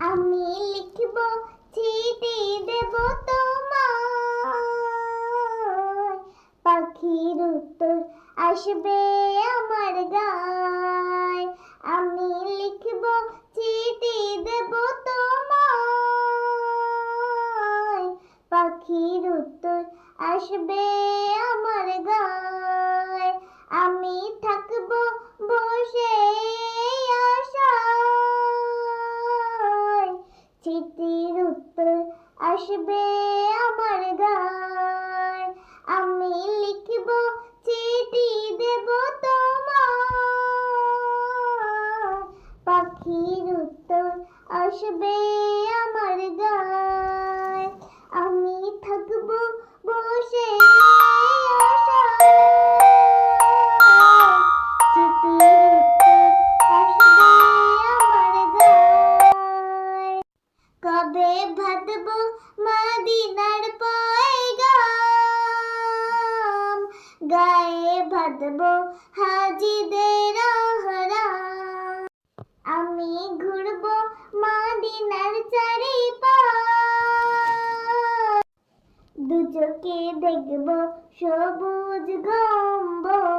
আমি লিখব, চিঠি দেব তোমার পাখির উত্তর আসবে আমার গায়। আমি লিখব, চিঠি দেব তোমার পাখির উত্তর আসবে আমার গায় আমি থাকব বসে আশায় চিঠির উত্তর আসবে আমার গান। আমি লিখব চিঠি দেব তোমার। পাখির উত্তর আসবে আমার গায়ে ভাদব হাজিদের হরা আমি ঘুরব মাদিনার চারি দু চোখে দেখব সবুজ গম্বুজ।